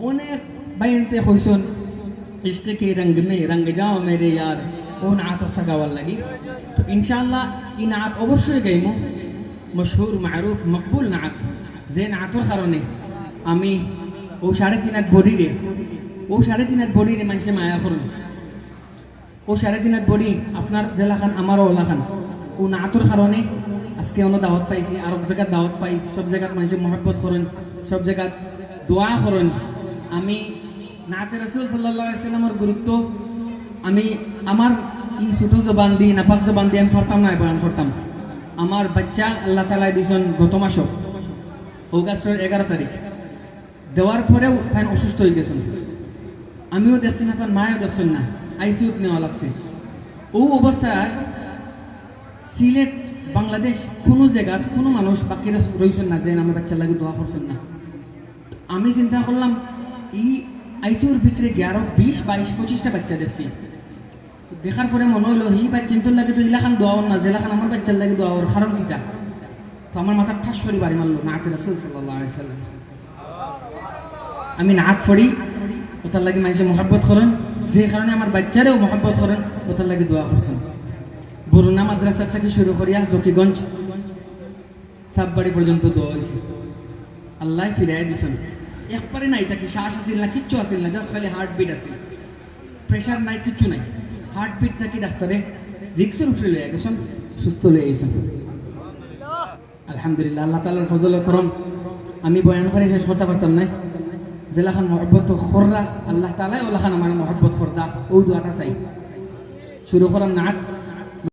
অনেক বাইনতে হইছন ইশকে কে রঙ্গ মে রঙ্গ যাও মেরে ইয়ার ও নাচ গাওয়ার লাগি তো ইনশাআল্লাহ এই নাচ অবশ্যই গাইমো মশহুর মারুফ মকবুল নাচ যে নাচর কারণে আমি ও সাড়ে তিন হাত বডিরে ও সাড়ে তিন হাত বডিরে মানুষে মায়া করুন ও সাড়ে তিন হাত বডি আপনার জেলাখান আমারও ওলাখান ও নাচর কারণে আজকে অন্য দাওয়াত পাইছি আর এক জায়গায় দাওয়াত পাই সব জায়গাত মানুষে মহব্বত করেন সব জায়গাত দোয়া করেন আমি নাচে রসুল সাল্লামের গুরুত্ব, আমি আমার ই ছোট জবান দিয়ে, নাপাক জবান দিয়ে আমি পারতাম না বয়ান করতাম আমার বাচ্চা আল্লাহ তালা দিয়েছেন গত মাসও অগাস্টের এগারো তারিখ। দেওয়ার পরেও তাই অসুস্থ হয়ে গেছেন। আমিও দেখছি না, তার মায়ও দেখছেন না আইসিউত নেওয়া লাগছে। ও অবস্থায় সিলেট, বাংলাদেশ কোনো জায়গার কোনো মানুষ বাকি রয়েছেন না, যে আমার বাচ্চার লাগে দোয়া করছেন না। আমি চিন্তা করলাম এই আইসিউর ভিতরে গিয়ারো বিশ, বাইশ, পঁচিশটা বাচ্চা দেখছি। দেখার পরে মনে হলো হি বাচ্চার লাগে তো ইলাখান দোয়া না, জেলাখান আমার বাচ্চার লাগে দোয়া ওর, কারণ কিটা তো? আমার মাথার ঠাস করে বাড়ি মারলো, নাচ রাসুল সাল্লাহ সাল্লাম। আমি নাচ পড়ি ওটার লাগে মানুষে মহাব্বত করেন, যে কারণে আমার বাচ্চারেও মহাব্বত করেন ওটার লাগে দোয়া করছেন। বরুণা মাদ্রাসার থেকে শুরু করিয়া জকিগঞ্জ, সাববাড়ি পর্যন্ত দোয়া হয়েছে আল্লাহ ফিরাই দিছেন। একবারে নাই তাকে শ্বাস আসিল না, কিচ্ছু আসিল না জাস্ট খালি হার্ট বিট আসিল। প্রেশার নাই, কিচ্ছু নাই। হার্ট বিট থাকি ডাক্তারে রিক্সের উপরে লইয়া গেছেন সুস্থ লইয়া গেছেন আলহামদুলিল্লাহ, আল্লাহ তালার ফজল করম। আমি বয়ান করে শেষ করতে পারতাম না জেলাখান মহব্বত খররা, আল্লাহ তালাই ওলাখান আমার মহব্বত খরদা ও দুয়াটা চাই। শুরু করার নাট